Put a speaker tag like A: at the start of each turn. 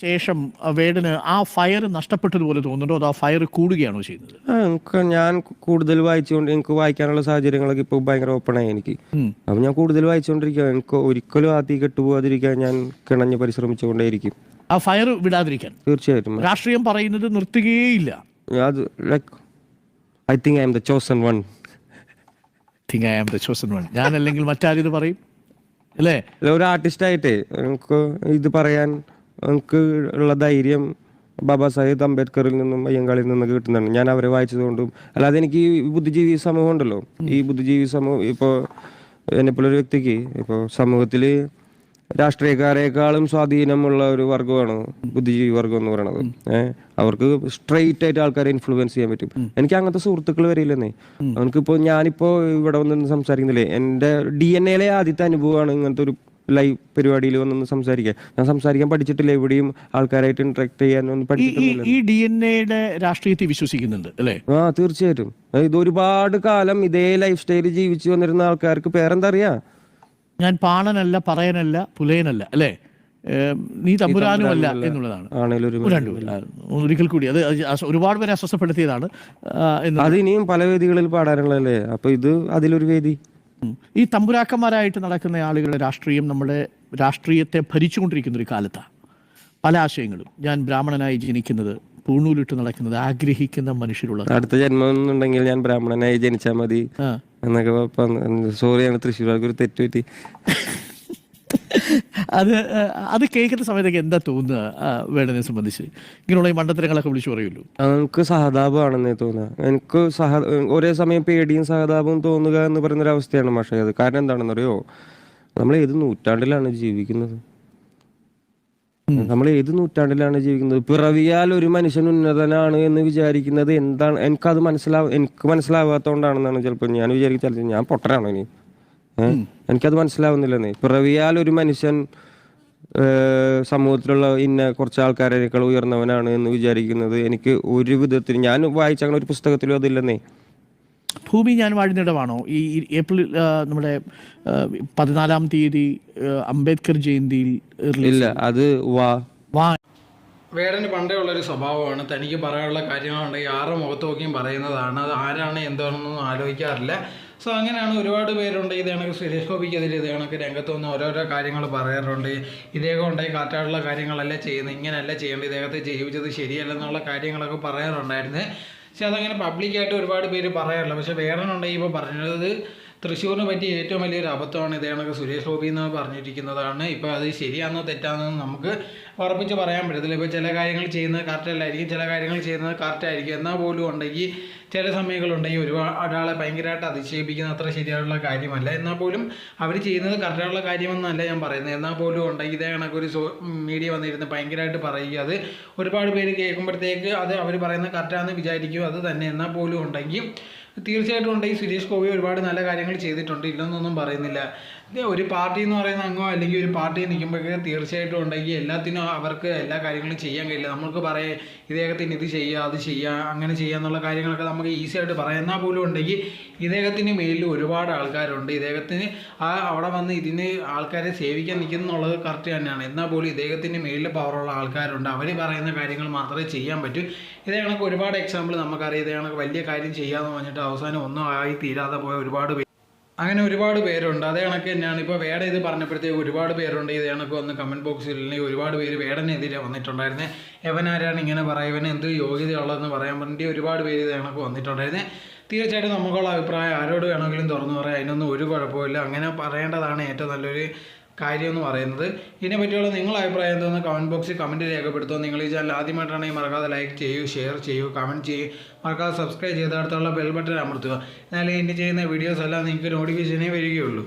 A: ശേഷം വേടിന് ആ ഫയർ നഷ്ടപ്പെട്ടതുപോലെ തോന്നുന്നുണ്ടോ അതോ ആ ഫയർ കൂടുകയാണോ ചെയ്യുന്നത്?
B: എനിക്ക് ഞാൻ കൂടുതൽ വായിച്ചുകൊണ്ട് എനിക്ക് വായിക്കാനുള്ള സാഹചര്യങ്ങളൊക്കെ ഇപ്പോൾ ഭയങ്കര ആയി എനിക്ക്. അപ്പൊ ഞാൻ കൂടുതൽ വായിച്ചുകൊണ്ടിരിക്കുക എനിക്ക് ഒരിക്കലും ആ തീ കെട്ടുപോകാതിരിക്കാൻ ഞാൻ കിണഞ്ഞ് പരിശ്രമിച്ചുകൊണ്ടേയിരിക്കും.
A: ആ ഫയർ വിടാതിരിക്കാൻ.
B: തീർച്ചയായിട്ടും.
A: രാഷ്ട്രീയം പറയുന്നത് നിർത്തുകയേയില്ല.
B: അത് like I think I am the chosen one
A: think I am the chosen one ഞാൻ അല്ലെങ്കിൽ മറ്റാരും ഇത് പറയും? അല്ലേ?
B: ഒരു ആർട്ടിസ്റ്റായിട്ടേ നമുക്ക് ഇത് പറയാൻ എനിക്ക് ഉള്ള ധൈര്യം ബാബാ സാഹിബ് അംബേദ്കറിൽ നിന്നും അയ്യങ്കാളിൽ നിന്നൊക്കെ കിട്ടുന്നതാണ്. ഞാൻ അവരെ വായിച്ചതുകൊണ്ടും അല്ലാതെ എനിക്ക് ഈ ബുദ്ധിജീവി സമൂഹം ഉണ്ടല്ലോ. ഈ ബുദ്ധിജീവി സമൂഹം ഇപ്പോൾ എന്നെപ്പോലൊരു വ്യക്തിക്ക് ഇപ്പോൾ സമൂഹത്തിൽ രാഷ്ട്രീയക്കാരെക്കാളും സ്വാധീനമുള്ള ഒരു വർഗമാണ് ബുദ്ധിജീവി വർഗം എന്ന് പറയുന്നത് ഏഹ് അവർക്ക് സ്ട്രെയിറ്റ് ആയിട്ട് ആൾക്കാരെ ഇൻഫ്ലുവൻസ് ചെയ്യാൻ പറ്റും. എനിക്ക് അങ്ങനത്തെ സുഹൃത്തുക്കൾ വരില്ലെന്നേ അവനക്കിപ്പോ ഞാനിപ്പോ ഇവിടെ വന്ന് സംസാരിക്കുന്നില്ലേ? എന്റെ ഡി എൻ എയിലെ ആദ്യത്തെ അനുഭവമാണ് ഇങ്ങനത്തെ ഒരു ലൈവ് പരിപാടിയിൽ വന്നൊന്ന് സംസാരിക്കാൻ ഞാൻ സംസാരിക്കാൻ പഠിച്ചിട്ടില്ല എവിടെയും ആൾക്കാരായിട്ട് ഇന്ററാക്ട് ചെയ്യാനൊന്നും പഠിച്ചിട്ടില്ല
A: ഈ ഡി എൻ എയുടെ രാഷ്ട്രീയത്തിൽ വിശ്വസിക്കുന്നുണ്ട് അല്ലേ?
B: ആ തീർച്ചയായിട്ടും. ഇത് ഒരുപാട് കാലം ഇതേ ലൈഫ് സ്റ്റൈൽ ജീവിച്ചു വന്നിരുന്ന ആൾക്കാർക്ക് പേരെന്താ അറിയാ
A: ഞാൻ പാണനല്ല പറയനല്ല പുലയനല്ല അല്ലേ? നീ തമ്പുരാനുമല്ല എന്നുള്ളതാണ്. ഒരിക്കൽ കൂടി. അത് ഒരുപാട് പേരെ അസ്വസ്ഥപ്പെടുത്തിയതാണ്
B: അത് ഇനിയും പല വേദികളിൽ പാടാനുള്ളതല്ലേ? അപ്പൊ ഇത് അതിലൊരു വേദി.
A: ഈ തമ്പുരാക്കന്മാരായിട്ട് നടക്കുന്ന ആളുകളുടെ രാഷ്ട്രീയം നമ്മുടെ രാഷ്ട്രീയത്തെ ഭരിച്ചുകൊണ്ടിരിക്കുന്ന ഒരു കാലത്താണ് പല ആശയങ്ങളും. ഞാൻ ബ്രാഹ്മണനായി ജനിക്കുന്നത് പൂണൂലിട്ട് നടക്കുന്നത് ആഗ്രഹിക്കുന്ന മനുഷ്യരുള്ള
B: അടുത്ത ജന്മം എന്നുണ്ടെങ്കിൽ ഞാൻ ബ്രാഹ്മണനായി ജനിച്ചാൽ മതി
A: എന്നൊക്കെ
B: എന്നൊക്കെ സോറിയാണ് തൃശ്ശൂർ ഒരു തെറ്റ് പറ്റി.
A: അത് അത് കേൾക്കുന്ന സമയത്തൊക്കെ എന്താ തോന്നുക വേണതിനെ വേടനെ സംബന്ധിച്ച്? ഇങ്ങനെയുള്ള ഈ മണ്ടത്തരങ്ങളൊക്കെ വിളിച്ചു പറയുള്ളൂ
B: നമുക്ക് സഹതാപമാണെന്നേ തോന്നുക. എനിക്ക് സഹ ഒരേ സമയം പേടിയും സഹതാപവും തോന്നുക എന്ന് പറയുന്ന ഒരു അവസ്ഥയാണ് പക്ഷേ അത്. കാരണം എന്താണെന്നറിയോ? നമ്മൾ ഏത് നൂറ്റാണ്ടിലാണ് ജീവിക്കുന്നത്? നമ്മൾ ഏത് നൂറ്റാണ്ടിലാണ് ജീവിക്കുന്നത്? പിറവിയാൽ ഒരു മനുഷ്യൻ ഉന്നതനാണ് എന്ന് വിചാരിക്കുന്നത് എന്താണ്? എനിക്കത് മനസ്സിലാവും എനിക്ക് മനസ്സിലാവാത്തോണ്ടാണെന്നാണ് ചിലപ്പോൾ ഞാൻ വിചാരിക്കും ചിലപ്പോൾ ഞാൻ പൊട്ടനാണോ ഇനി? എനിക്കത് മനസ്സിലാവുന്നില്ലെന്നേ. പിറവിയാൽ ഒരു മനുഷ്യൻ സമൂഹത്തിലുള്ള ഇന്ന കുറച്ച് ആൾക്കാരേക്കാൾ ഉയർന്നവനാണ് എന്ന് വിചാരിക്കുന്നത് എനിക്ക് ഒരു വിധത്തിൽ ഞാൻ വായിച്ച അങ്ങനെ ഒരു പുസ്തകത്തിലും അതില്ലെന്നേ.
A: ഭൂമി ഞാൻ വാഴുന്നിടമാണോ? ഈ ഈ ഏപ്രിൽ നമ്മുടെ ആ, പതിനാലാം തീയതി അംബേദ്കർ ജയന്തിയിൽ
B: ഇല്ല അത് വാ.
A: വാ.
C: വേടന് പണ്ടേ ഉള്ളൊരു സ്വഭാവമാണ്. തനിക്ക് പറയാനുള്ള കാര്യങ്ങളുണ്ടെങ്കിൽ ആറ് മുഖത്ത് നോക്കിയും പറയുന്നതാണ്. അത് ആരാണ് എന്താണെന്നൊന്നും ആലോചിക്കാറില്ല. സോ അങ്ങനെയാണ് ഒരുപാട് പേരുണ്ട്. ഇത് കണക്ക് സുരേഷ് ഗോപിക്കെതിരെ ഇത് കണക്ക് രംഗത്ത് വന്ന് ഓരോരോ കാര്യങ്ങൾ പറയാറുണ്ട്. ഇദ്ദേഹം ഉണ്ടായി കാറ്റാടുള്ള കാര്യങ്ങളല്ല ചെയ്യുന്നത് ഇങ്ങനെയല്ല ചെയ്യേണ്ടത് ഇദ്ദേഹത്തെ ജീവിച്ചത് ശരിയല്ലെന്നുള്ള കാര്യങ്ങളൊക്കെ പറയാറുണ്ടായിരുന്നു. പക്ഷെ അതങ്ങനെ പബ്ലിക്കായിട്ട് ഒരുപാട് പേര് പറയാറില്ല. പക്ഷെ ഉണ്ടെങ്കിൽ ഇപ്പോൾ പറഞ്ഞത് തൃശ്ശൂരിനെ പറ്റിയ ഏറ്റവും വലിയൊരു അബദ്ധമാണ് ഇതേണൊക്കെ സുരേഷ് ഗോപി എന്ന് പറഞ്ഞിരിക്കുന്നതാണ്. ഇപ്പോൾ അത് ശരിയാണെന്നോ തെറ്റാണെന്ന് നമുക്ക് ഉറപ്പിച്ച് പറയാൻ പറ്റത്തില്ല. ഇപ്പോൾ ചില കാര്യങ്ങൾ ചെയ്യുന്നത് കറക്റ്റ് അല്ലായിരിക്കും ചില കാര്യങ്ങൾ ചെയ്യുന്നത് കറക്റ്റ് ആയിരിക്കും. എന്നാൽ പോലും ഉണ്ടെങ്കിൽ ചില സമയങ്ങളുണ്ടെങ്കിൽ ഒരുപാട് ഒരാളെ ഭയങ്കരമായിട്ട് അധിക്ഷേപിക്കുന്ന അത്ര ശരിയായിട്ടുള്ള കാര്യമല്ല. എന്നാൽ പോലും അവർ ചെയ്യുന്നത് കറക്റ്റായിട്ടുള്ള കാര്യമെന്നല്ല ഞാൻ പറയുന്നത്. എന്നാൽ പോലും ഉണ്ടെങ്കിൽ ഇതേ കണക്കൊരു സോ മീഡിയ വന്നിരുന്ന് ഭയങ്കരമായിട്ട് പറയുക. അത് ഒരുപാട് പേര് കേൾക്കുമ്പോഴത്തേക്ക് അത് അവർ പറയുന്നത് കറക്റ്റാണെന്ന് വിചാരിക്കും. അത് തന്നെ. എന്നാൽ പോലും ഉണ്ടെങ്കിൽ തീർച്ചയായിട്ടും ഉണ്ട്. ഈ സുരേഷ് ഗോപി ഒരുപാട് നല്ല കാര്യങ്ങൾ ചെയ്തിട്ടുണ്ട്. ഇല്ലെന്നൊന്നും പറയുന്നില്ല. ഒരു പാർട്ടി എന്ന് പറയുന്ന അംഗമോ അല്ലെങ്കിൽ ഒരു പാർട്ടി നിൽക്കുമ്പോഴേക്ക് തീർച്ചയായിട്ടും ഉണ്ടെങ്കിൽ എല്ലാത്തിനും അവർക്ക് എല്ലാ കാര്യങ്ങളും ചെയ്യാൻ കഴിയില്ല. നമുക്ക് പറയാം ഇദ്ദേഹത്തിന് ഇത് ചെയ്യുക അത് ചെയ്യുക അങ്ങനെ ചെയ്യുക എന്നുള്ള കാര്യങ്ങളൊക്കെ നമുക്ക് ഈസി ആയിട്ട് പറയാം. എന്നാൽ പോലും ഉണ്ടെങ്കിൽ ഇദ്ദേഹത്തിന് മേലിൽ ഒരുപാട് ആൾക്കാരുണ്ട്. ഇദ്ദേഹത്തിന് ആ അവിടെ വന്ന് ഇതിന് ആൾക്കാരെ സേവിക്കാൻ നിൽക്കുന്നുള്ളത് കറക്റ്റ് തന്നെയാണ്. എന്നാൽ പോലും ഇദ്ദേഹത്തിന് മേലിൽ പവറുള്ള ആൾക്കാരുണ്ട്. അവർ പറയുന്ന കാര്യങ്ങൾ മാത്രമേ ചെയ്യാൻ പറ്റൂ. ഇതേ കണക്ക് ഒരുപാട് എക്സാമ്പിൾ നമുക്കറിയാം. ഇതേ കണക്ക് വലിയ കാര്യം ചെയ്യാമെന്ന് പറഞ്ഞിട്ട് അവസാനം ഒന്നും ആയി തീരാതെ പോയ ഒരുപാട് പേര് അങ്ങനെ ഒരുപാട് പേരുണ്ട്. അതേ കണക്ക് തന്നെയാണ്. ഇപ്പോൾ വേട ഇത് പറഞ്ഞപ്പോഴത്തേക്ക് ഒരുപാട് പേരുണ്ട്. ഇത് കണക്ക് വന്ന് കമന്റ് ബോക്സിൽ അല്ലെങ്കിൽ ഒരുപാട് പേര് വേടനെതിരെ വന്നിട്ടുണ്ടായിരുന്നേ. എവനാരാണ് ഇങ്ങനെ പറയുക? ഇവന് എന്ത് യോഗ്യതയുള്ളതെന്ന് പറയാൻ വേണ്ടി ഒരുപാട് പേര് ഇത് കണക്ക് വന്നിട്ടുണ്ടായിരുന്നേ. തീർച്ചയായിട്ടും നമുക്കുള്ള അഭിപ്രായം ആരോട് വേണമെങ്കിലും തുറന്നു പറയാം. അതിനൊന്നും ഒരു കുഴപ്പമില്ല അങ്ങനെ പറയേണ്ടതാണ് ഏറ്റവും നല്ലൊരു കാര്യം എന്ന് പറയുന്നത്. ഇതിനെ പറ്റിയുള്ള നിങ്ങളുടെ അഭിപ്രായം എന്തോന്ന് കമന്റ് ബോക്സിൽ കമന്റ് രേഖപ്പെടുത്തുക. നിങ്ങൾ ഈ ചാനൽ ആദ്യമായിട്ടാണെങ്കിൽ മറക്കാതെ ലൈക്ക് ചെയ്യൂ ഷെയർ ചെയ്യൂ കമന്റ് ചെയ്യൂ. മറക്കാതെ സബ്സ്ക്രൈബ് ചെയ്ത് അടുത്തുള്ള ബെൽ ബട്ടൺ അമർത്തുക. എന്നാലേ എന്റെ ചെയ്യുന്ന വീഡിയോസ് എല്ലാം നിങ്ങൾക്ക് നോട്ടിഫിക്കേഷനേ വരികയുള്ളൂ.